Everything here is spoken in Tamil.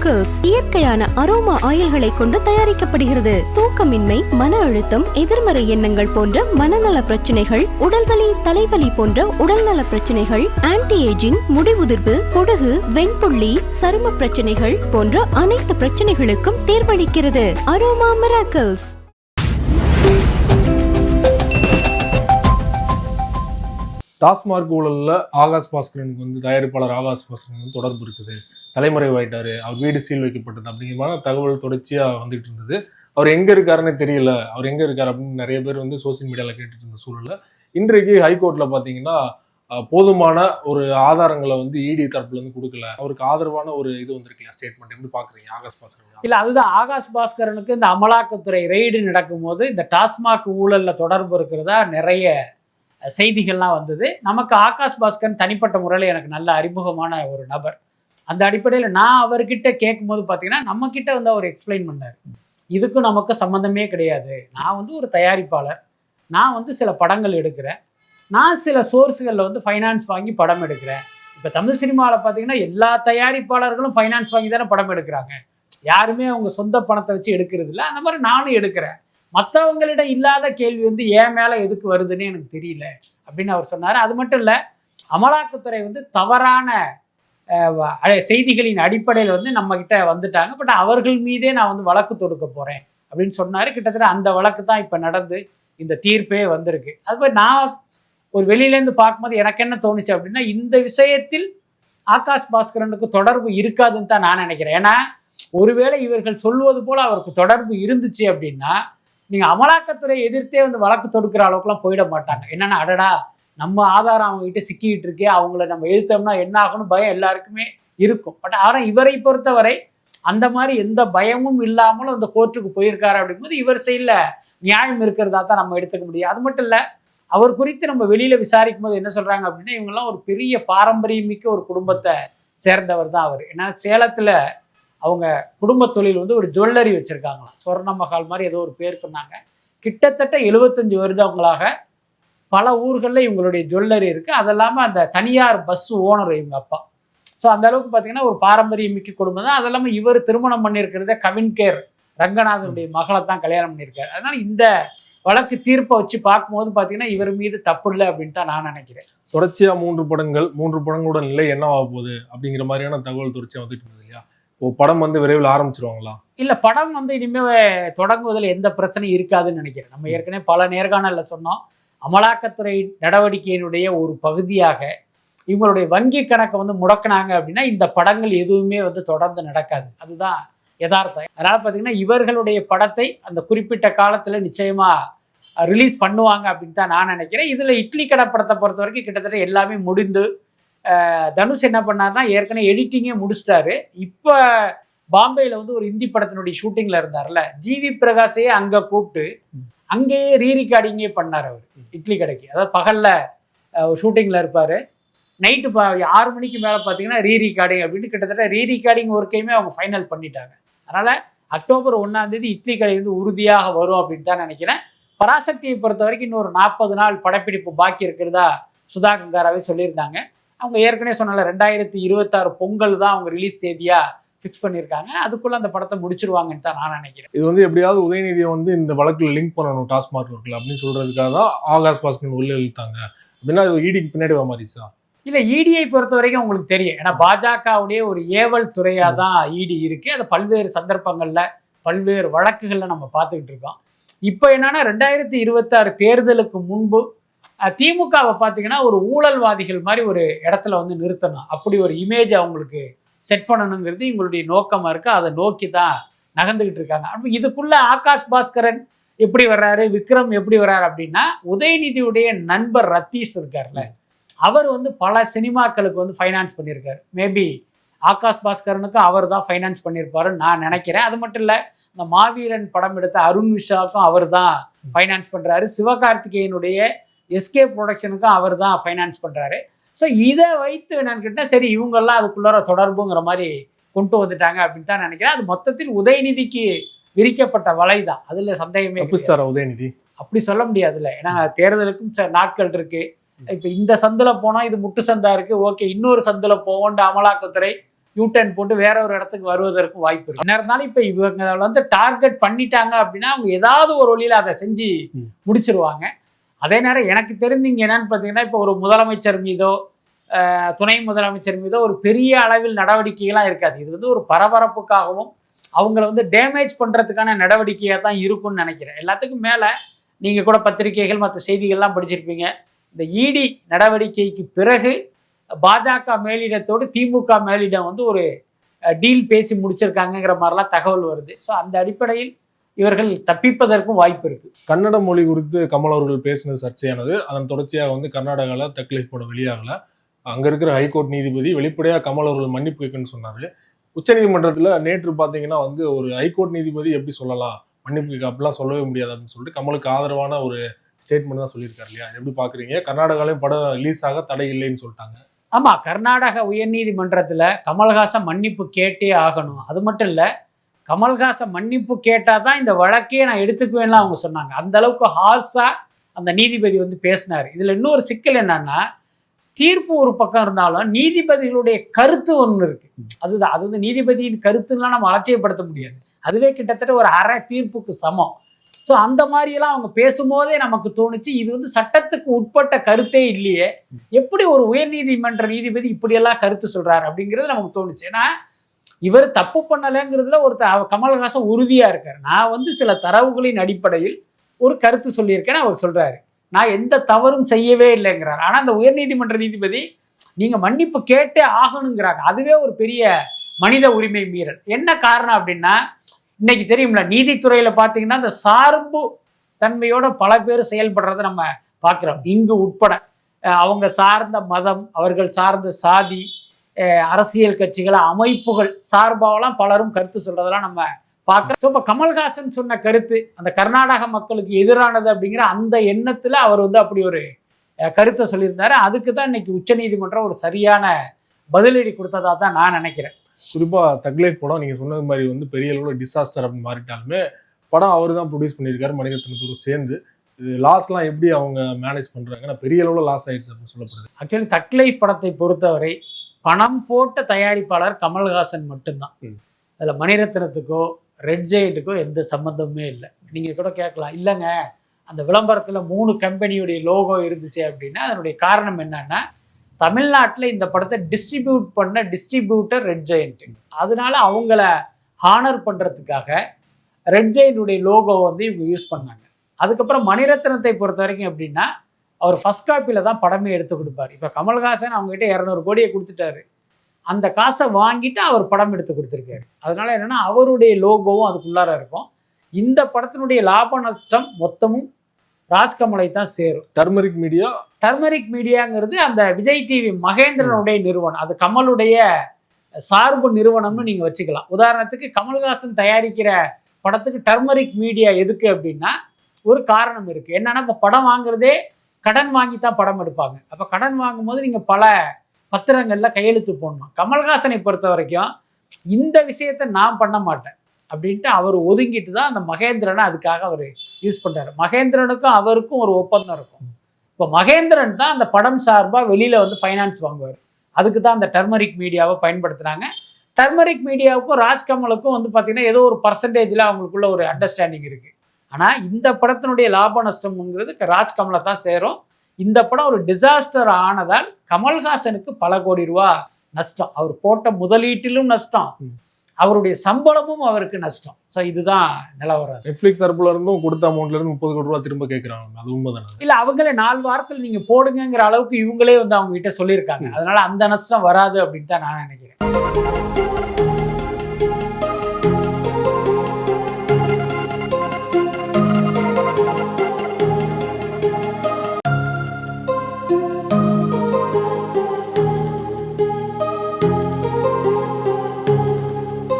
அரோமா இயற்கையான அரோமா ஆயில்களை கொண்டு தயாரிக்கப்படுகிறது. தூக்கமின்மை மன அழுத்தம் எதிர்மறை எண்ணங்கள் போன்ற மனநல பிரச்சனைகள் உடல்வலி தலைவலி போன்ற உடல்நல பிரச்சனைகள் ஆன்டி ஏஜிங் முடிவுதிர்வு பொடுகு வெண்புள்ளி சரும பிரச்சனைகள் போன்ற அனைத்து பிரச்சனைகளுக்கும் தேர்வளிக்கிறது. அரோமா மிராக்கிள்ஸ் டாஸ்மார்க் ஊழலில் ஆகாஷ் பாஸ்கரனுக்கு வந்து தயாரிப்பாளர் ஆகாஷ் பாஸ்கரன் வந்து தொடர்பு இருக்குது. தலைமறைவாயிட்டாரு. அவர் வீடு சீல் வைக்கப்பட்டது அப்படிங்கிற தகவல் தொடர்ச்சியாக வந்துட்டு இருந்தது. அவர் எங்கே இருக்காருன்னு தெரியல. அவர் எங்கே இருக்கார் அப்படின்னு நிறைய பேர் வந்து சோசியல் மீடியாவில் கேட்டுட்டு இருந்த சூழலில். இன்றைக்கு ஹைகோர்ட்டில் பார்த்தீங்கன்னா போதுமான ஒரு ஆதாரங்களை வந்து இடி தரப்புலேருந்து கொடுக்கல. அவருக்கு ஆதரவான ஒரு இது வந்திருக்கு ஸ்டேட்மெண்ட் எப்படி பார்க்குறீங்க? ஆகாஷ் பாஸ்கரன் இல்லை அதுதான். ஆகாஷ் பாஸ்கரனுக்கு இந்த அமலாக்கத்துறை ரெய்டு நடக்கும்போது இந்த டாஸ்மாக் ஊழலில் தொடர்பு இருக்கிறதா நிறைய செய்திகள்லாம் வந்தது. நமக்கு ஆகாஷ் பாஸ்கரன் தனிப்பட்ட முறையில் எனக்கு நல்ல அறிமுகமான ஒரு நபர். அந்த அடிப்படையில் நான் அவர்கிட்ட கேட்கும்போது பார்த்தீங்கன்னா நம்மக்கிட்ட வந்து அவர் எக்ஸ்பிளைன் பண்ணார். இதுக்கும் நமக்கு சம்மந்தமே கிடையாது. நான் வந்து ஒரு தயாரிப்பாளர். நான் வந்து சில படங்கள் எடுக்கிறேன். நான் சில சோர்ஸுகளில் வந்து ஃபைனான்ஸ் வாங்கி படம் எடுக்கிறேன். இப்போ தமிழ் சினிமாவில் பார்த்தீங்கன்னா எல்லா தயாரிப்பாளர்களும் ஃபைனான்ஸ் வாங்கி தானே படம் எடுக்கிறாங்க. யாருமே அவங்க சொந்த பணத்தை வச்சு எடுக்கிறது இல்லை. அந்த மாதிரி நானும் எடுக்கிறேன். மற்றவங்களிடம் இல்லாத கேள்வி வந்து ஏன் மேலே எதுக்கு வருதுன்னு எனக்கு தெரியல. அப்படின்னு அவர் சொன்னார். அது மட்டும் இல்லை அமலாக்கத்துறை வந்து தவறான செய்திகளின் அடிப்படையில் வந்து நம்ம கிட்ட வந்துட்டாங்க. பட் அவர்கள் மீதே நான் வந்து வழக்கு தொடுக்க போகிறேன் அப்படின்னு சொன்னார். கிட்டத்தட்ட அந்த வழக்கு தான் இப்போ நடந்து இந்த தீர்ப்பே வந்திருக்கு. அதுபோல் நான் ஒரு வெளியிலேருந்து பார்க்கும்போது எனக்கு என்ன தோணுச்சு அப்படின்னா இந்த விஷயத்தில் ஆகாஷ் பாஸ்கரனுக்கு தொடர்பு இருக்காதுன்னு தான் நான் நினைக்கிறேன். ஏன்னா ஒருவேளை இவர்கள் சொல்வது போல அவருக்கு தொடர்பு இருந்துச்சு அப்படின்னா நீங்கள் அமலாக்கத்துறை எதிர்த்தே வந்து வழக்கு தொடுக்கிற அளவுக்குலாம் போயிட மாட்டாங்க. என்னென்னா அடடா நம்ம ஆதாரம் அவங்க கிட்ட சிக்கிட்டு இருக்கே அவங்கள நம்ம எதிர்த்தோம்னா என்ன ஆகும்னு பயம் எல்லாருக்குமே இருக்கும். பட் ஆனால் இவரை பொறுத்தவரை அந்த மாதிரி எந்த பயமும் இல்லாமலும் அந்த கோர்ட்டுக்கு போயிருக்காரு அப்படிங்கும்போது இவர் சைடில் நியாயம் இருக்கிறதா தான் நம்ம எடுத்துக்க முடியும். அது மட்டும் இல்லை அவர் குறித்து நம்ம வெளியில் விசாரிக்கும் போது என்ன சொல்றாங்க அப்படின்னா இவங்கெல்லாம் ஒரு பெரிய பாரம்பரியமிக்க ஒரு குடும்பத்தை சேர்ந்தவர் தான் அவர். ஏன்னா சேலத்தில் அவங்க குடும்ப தொழில் வந்து ஒரு ஜுவல்லரி வச்சுருக்காங்களாம். சொர்ண மகால் மாதிரி ஏதோ ஒரு பேர் சொன்னாங்க. கிட்டத்தட்ட எழுபத்தஞ்சு வருடங்களாக பல ஊர்களில் இவங்களுடைய ஜுவல்லரி இருக்குது அது இல்லாமல் அந்த தனியார் பஸ் ஓனர் இவங்க அப்பா. ஸோ அந்த அளவுக்கு பார்த்தீங்கன்னா ஒரு பாரம்பரியமிக்க குடும்பம் தான். அது இல்லாமல் இவர் திருமணம் பண்ணியிருக்கிறதே கவின் கேர். ரங்கநாதனுடைய மகளை தான் கல்யாணம் பண்ணியிருக்காரு. அதனால இந்த வழக்கு தீர்ப்பை வச்சு பார்க்கும்போது பார்த்தீங்கன்னா இவர் மீது தப்பு இல்லை அப்படின்னு தான் நான் நினைக்கிறேன். தொடர்ச்சியா மூன்று படங்கள் மூன்று படங்களோட நிலை என்னவா போகுது அப்படிங்கிற மாதிரியான தகவல் தொடர்ச்சியா வந்துட்டு இருந்தது இல்லையா? இப்போ படம் வந்து விரைவில் ஆரம்பிச்சிருவாங்களா? இல்லை படம் வந்து இனிமே தொடங்குவதில் எந்த பிரச்சனையும் இருக்காதுன்னு நினைக்கிறேன். நம்ம ஏற்கனவே பல நேர்காணல்ல சொன்னோம். அமலாக்கத்துறை நடவடிக்கையினுடைய ஒரு பகுதியாக இவங்களுடைய வங்கி கணக்கை வந்து முடக்கினாங்க அப்படின்னா இந்த படங்கள் எதுவுமே வந்து தொடர்ந்து நடக்காது. அதுதான் யதார்த்தம். அதனால் பார்த்தீங்கன்னா இவர்களுடைய படத்தை அந்த குறிப்பிட்ட காலத்தில் நிச்சயமாக ரிலீஸ் பண்ணுவாங்க அப்படின்னு தான் நான் நினைக்கிறேன். இதில் இட்லி கடை படத்தை பொறுத்த வரைக்கும் கிட்டத்தட்ட எல்லாமே முடிந்து தனுஷ் என்ன பண்ணாருன்னா ஏற்கனவே எடிட்டிங்கே முடிச்சிட்டாரு. இப்போ பாம்பேயில் வந்து ஒரு இந்தி படத்தினுடைய ஷூட்டிங்கில் இருந்தார்ல. ஜிவி பிரகாஷையே அங்கே கூப்பிட்டு அங்கேயே ரீ ரெக்கார்டிங்கே பண்ணார் அவர் இட்லி கடைக்கு. அதாவது பகலில் ஷூட்டிங்கில் இருப்பார். நைட்டு பா ஆறு மணிக்கு மேலே பார்த்தீங்கன்னா ரீ ரெக்கார்டிங் அப்படின்னு கிட்டத்தட்ட ரீ ரெக்கார்டிங் ஒர்க்கையுமே அவங்க ஃபைனல் பண்ணிட்டாங்க. அதனால் அக்டோபர் ஒன்றாந்தேதி இட்லி கடை வந்து உறுதியாக வரும் அப்படின்னு தான் நினைக்கிறேன். பராசக்தியை பொறுத்த வரைக்கும் இன்னொரு நாற்பது நாள் படப்பிடிப்பு பாக்கி இருக்கிறதா சுதா கங்காராவே சொல்லியிருந்தாங்க. அவங்க ஏற்கனவே சொன்னால ரெண்டாயிரத்தி இருபத்தாறு பொங்கல் தான் அவங்க ரிலீஸ் தேதியாக ஃபிக்ஸ் பண்ணியிருக்காங்க. அதுக்குள்ளே அந்த படத்தை முடிச்சிருவாங்கன்னு தான் நான் நினைக்கிறேன். இது வந்து எப்படியாவது உதயநிதியை வந்து இந்த வழக்குல லிங்க் பண்ணணும் டாஸ்மார்க் ஒர்க்கில் அப்படின்னு சொல்றதுக்காக தான் ஆகாஷ் பாஸ்கரன் உள்ள இழுத்தாங்க. அப்படின்னா இது ஈடிக்கு பின்னாடி வர மாதிரிச்சா இல்லை இடியை பொறுத்த வரைக்கும் உங்களுக்கு தெரியும். ஏன்னா பாஜகவுடைய ஒரு ஏவல் துறையாக தான் இடி இருக்கு. அது பல்வேறு சந்தர்ப்பங்களில் பல்வேறு வழக்குகளில் நம்ம பார்த்துக்கிட்டு இருக்கோம். இப்போ என்னன்னா ரெண்டாயிரத்தி இருபத்தாறு தேர்தலுக்கு முன்பு திமுகவை பார்த்தீங்கன்னா ஒரு ஊழல்வாதிகள் மாதிரி ஒரு இடத்துல வந்து நிறுத்தணும். அப்படி ஒரு இமேஜ் அவங்களுக்கு செட் பண்ணணுங்கிறது இவங்களுடைய நோக்கமாக இருக்குது அதை நோக்கி தான் நகர்ந்துக்கிட்டு இருக்காங்க. அப்போ ஆகாஷ் பாஸ்கரன் எப்படி வர்றாரு? விக்ரம் எப்படி வர்றாரு அப்படின்னா உதயநிதியுடைய நண்பர் ரத்தீஷ் இருக்கார்ல. அவர் வந்து பல சினிமாக்களுக்கு வந்து ஃபைனான்ஸ் பண்ணியிருக்காரு. மேபி ஆகாஷ் பாஸ்கரனுக்கு அவர் தான் ஃபைனான்ஸ் பண்ணியிருப்பாருன்னு நான் நினைக்கிறேன். அது மட்டும் இல்லை இந்த மாவீரன் படம் எடுத்த அருண் விஷாவுக்கும் அவர் தான் ஃபைனான்ஸ் பண்ணுறாரு சிவகார்த்திகேயனுடைய எஸ்கே ப்ரொடக்ஷனுக்கும் அவர் தான் ஃபைனான்ஸ் பண்ணுறாரு ஸோ இதை வைத்து என்னன்னு கேட்டால் சரி இவங்கெல்லாம் அதுக்குள்ளார தொடர்புங்கிற மாதிரி கொண்டு வந்துட்டாங்க அப்படின்னு தான் நினைக்கிறேன். அது மொத்தத்தில் உதயநிதிக்கு விரிக்கப்பட்ட வலை தான். அதில் சந்தேகமே உதயநிதி? அப்படி சொல்ல முடியாதுல்ல ஏன்னா தேர்தலுக்கும் ச- நாட்கள் இருக்கு. இப்போ இந்த சந்தில் போனால் இது முட்டு சந்தா இருக்கு. ஓகே இன்னொரு சந்தில் போவோன்ற அமலாக்கத்துறை யூ டர்ன் போட்டு வேற ஒரு இடத்துக்கு வருவதற்கு வாய்ப்பு இருக்கு. என்ன இருந்தாலும் இப்போ இவங்க வந்து டார்கெட் பண்ணிட்டாங்க அப்படின்னா அவங்க ஏதாவது ஒரு வழியில் அதை செஞ்சு. முடிச்சிருவாங்க. அதே நேரம் எனக்கு தெரிஞ்சு இங்கே என்னன்னு பார்த்தீங்கன்னா இப்போ ஒரு முதலமைச்சர் மீதோ துணை முதலமைச்சர் மீதோ ஒரு பெரிய அளவில் நடவடிக்கைகளாக இருக்காது. இது வந்து ஒரு பரபரப்புக்காகவும் அவங்கள வந்து டேமேஜ் பண்ணுறதுக்கான நடவடிக்கையாக தான் இருக்கும்னு நினைக்கிறேன். எல்லாத்துக்கும் மேலே நீங்கள் கூட பத்திரிகைகள் மற்ற செய்திகள்லாம் படிச்சிருப்பீங்க. இந்த இடி நடவடிக்கைக்கு பிறகு பாஜக மேலிடத்தோடு திமுக மேலிடம் வந்து ஒரு டீல் பேசி முடிச்சிருக்காங்கங்கிற மாதிரிலாம் தகவல் வருது. ஸோ அந்த அடிப்படையில் இவர்கள் தப்பிப்பதற்கும் வாய்ப்பு இருக்கு. கன்னட மொழி குறித்து கமல் அவர்கள் பேசினது சர்ச்சையானது அதன் தொடர்ச்சியாக வந்து கர்நாடகாவில் தக்லீஃப் படம் வெளியாகல. அங்க இருக்கிற ஹைகோர்ட் நீதிபதி வெளிப்படையா கமல் அவர்கள் மன்னிப்பு கேட்கணும்னு சொன்னாரு. உச்சநீதிமன்றத்துல நேற்று பாத்தீங்கன்னா வந்து ஒரு ஹைகோர்ட் நீதிபதி எப்படி சொல்லலாம் மன்னிப்பு கேட்க அப்படிலாம் சொல்லவே முடியாது அப்படின்னு சொல்லிட்டு கமலுக்கு ஆதரவான ஒரு ஸ்டேட்மெண்ட் தான் சொல்லியிருக்காரு இல்லையா? எப்படி பாக்குறீங்க? கர்நாடகாலையும் படம் ரிலீஸ் ஆக தடை இல்லைன்னு சொல்லிட்டாங்க. ஆமா கர்நாடக உயர்நீதிமன்றத்தில் கமல்ஹாசன் மன்னிப்பு கேட்டே ஆகணும். அது மட்டும் இல்லை கமல்ஹாசன் மன்னிப்பு கேட்டால் தான் இந்த வழக்கையே நான் எடுத்துக்குவேன்லாம் அவங்க சொன்னாங்க. அந்த அளவுக்கு ஹார்ஸா அந்த நீதிபதி வந்து பேசினார். இதில் இன்னொரு சிக்கல் என்னன்னா தீர்ப்பு ஒரு பக்கம் இருந்தாலும் நீதிபதிகளுடைய கருத்து ஒன்று இருக்கு. அதுதான் அது வந்து நீதிபதியின் கருத்துலாம் நம்ம அலட்சியப்படுத்த முடியாது. அதுவே கிட்டத்தட்ட ஒரு அரை தீர்ப்புக்கு சமம். ஸோ அந்த மாதிரியெல்லாம் அவங்க பேசும்போதே நமக்கு தோணுச்சு இது வந்து சட்டத்துக்கு உட்பட்ட கருத்தே இல்லையே. எப்படி ஒரு உயர்நீதிமன்ற நீதிபதி இப்படியெல்லாம் கருத்து சொல்றாரு அப்படிங்கிறது நமக்கு தோணுச்சு. ஏன்னா இவர் தப்பு பண்ணலைங்கிறதுல ஒரு கமல்ஹாசன் உறுதியா இருக்காரு. நான் வந்து சில தரவுகளின் அடிப்படையில் ஒரு கருத்து சொல்லியிருக்கேன்னு அவர் சொல்றாரு. நான் எந்த தவறும் செய்யவே இல்லைங்கிறார். ஆனா அந்த உயர்நீதிமன்ற நீதிபதி நீங்க மன்னிப்பு கேட்டே ஆகணுங்கிறாங்க. அதுவே ஒரு பெரிய மனித உரிமை மீறல். என்ன காரணம் அப்படின்னா இன்னைக்கு தெரியும்ல நீதித்துறையில பார்த்தீங்கன்னா அந்த சார்பு தன்மையோட பல பேர் செயல்படுறதை நம்ம பார்க்குறோம் இங்கு உட்பட அவங்க சார்ந்த மதம் அவர்கள் சார்ந்த சாதி அரசியல் கட்சிகள் அமைப்புகள் சார்பாகலாம் பலரும் கருத்து சொல்றதெல்லாம் நம்ம பார்க்குறோம். இப்போ கமல்ஹாசன் சொன்ன கருத்து அந்த கர்நாடக மக்களுக்கு எதிரானது அப்படிங்கிற அந்த எண்ணத்துல அவர் வந்து அப்படி ஒரு கருத்தை சொல்லியிருந்தாரு. அதுக்கு தான் இன்னைக்கு உச்சநீதிமன்றம் ஒரு சரியான பதிலடி கொடுத்ததா தான் நான் நினைக்கிறேன். குறிப்பா தக்லீஃப் படம் நீங்க சொன்னது மாதிரி வந்து பெரிய அளவுல டிசாஸ்டர் அப்படின்னு மாறிட்டாலுமே படம் அவர் தான் ப்ரொடியூஸ் பண்ணியிருக்காரு மணிரத்னத்துக்கு சேர்ந்து. இது லாஸ்லாம் எப்படி அவங்க மேனேஜ் பண்றாங்க ஏன்னா பெரிய அளவுல லாஸ் ஆயிடுச்சு அப்படின்னு சொல்லப்படுது. ஆக்சுவலி தக்லை படத்தை பொறுத்தவரை பணம் போட்ட தயாரிப்பாளர் கமல்ஹாசன் மட்டும்தான். அதில் மணிரத்னத்துக்கோ ரெட் ஜெயிண்ட்டுக்கோ எந்த சம்மந்தமுமே இல்லை. நீங்கள் கூட கேட்கலாம். இல்லைங்க அந்த விளம்பரத்தில் மூணு கம்பெனியுடைய லோகோ இருந்துச்சு அப்படின்னா அதனுடைய காரணம் என்னன்னா தமிழ்நாட்டில் இந்த படத்தை டிஸ்ட்ரிபியூட் பண்ண டிஸ்ட்ரிபியூட்டர் ரெட் ஜெயண்ட் அதனால அவங்கள ஹானர் பண்ணுறதுக்காக ரெட் ஜெயினுடைய லோகோ வந்து இவங்க யூஸ் பண்ணாங்க. அதுக்கப்புறம் மணிரத்னத்தை பொறுத்த வரைக்கும் எப்படின்னா அவர் ஃபர்ஸ்ட் காப்பியில் தான் படமே எடுத்து கொடுப்பாரு. இப்போ கமல்ஹாசன் அவங்ககிட்ட இரநூறு கோடியை கொடுத்துட்டாரு. அந்த காசை வாங்கிட்டு அவர் படம் எடுத்து கொடுத்துருக்காரு. அதனால என்னன்னா அவருடைய லோகோவும் அதுக்குள்ளார இருக்கும். இந்த படத்தினுடைய லாப நஷ்டம் மொத்தமும் ராஜ்கமலை தான் சேரும். Turmeric media? டர்மரிக் மீடியாங்கிறது அந்த விஜய் டிவி மகேந்திரனுடைய நிறுவனம். அது கமலுடைய சார்பு நிறுவனம்னு நீங்க வச்சுக்கலாம். உதாரணத்துக்கு கமல்ஹாசன் தயாரிக்கிற படத்துக்கு டர்மரிக் மீடியா எதுக்கு அப்படின்னா ஒரு காரணம் இருக்கு. என்னன்னா இப்போ படம் வாங்குறதே கடன் வாங்கி தான் படம் எடுப்பாங்க. அப்போ கடன் வாங்கும்போது நீங்கள் பல பத்திரங்களில் கையெழுத்து போடணும். கமல்ஹாசனை பொறுத்த வரைக்கும் இந்த விஷயத்தை நான் பண்ண மாட்டேன் அப்படின்ட்டு அவர் ஒதுங்கிட்டு தான் அந்த மகேந்திரனை அதுக்காக அவர் யூஸ் பண்ணுறாரு மகேந்திரனுக்கும் அவருக்கும் ஒரு ஒப்பந்தம் இருக்கும். இப்போ மகேந்திரன் தான் அந்த படம் சார்பாக வெளியில் வந்து ஃபைனான்ஸ் வாங்குவார். அதுக்கு தான் அந்த டர்மரிக் மீடியாவை பயன்படுத்துனாங்க. டர்மரிக் மீடியாவுக்கும் ராஜ்கமலுக்கும் வந்து பார்த்திங்கன்னா ஏதோ ஒரு பர்சன்டேஜில் அவங்களுக்குள்ள ஒரு அண்டர்ஸ்டாண்டிங் இருக்குது ஆனால் இந்த படத்தினுடைய லாப நஷ்டம்ங்கிறது ராஜ்கமலை தான் சேரும். இந்த படம் ஒரு டிசாஸ்டர் ஆனதால் கமல்ஹாசனுக்கு பல கோடி ரூபா நஷ்டம். அவர் போட்ட முதலீட்டிலும் நஷ்டம். அவருடைய சம்பளமும் அவருக்கு நஷ்டம். ஸோ இதுதான் நிலவரம். நெட்ஃபிளிக்ஸ் தரப்புல இருந்தும் கொடுத்த அமௌண்ட்ல இருந்து முப்பது கோடி ரூபா திரும்ப கேட்கறாங்க அது உண்மைதானே? இல்ல அவங்களே நாலு வாரத்தில் நீங்க போடுங்கங்கிற அளவுக்கு இவங்களே வந்து அவங்க கிட்ட சொல்லியிருக்காங்க அதனால அந்த நஷ்டம் வராது அப்படின்னு தான் நான் நினைக்கிறேன்.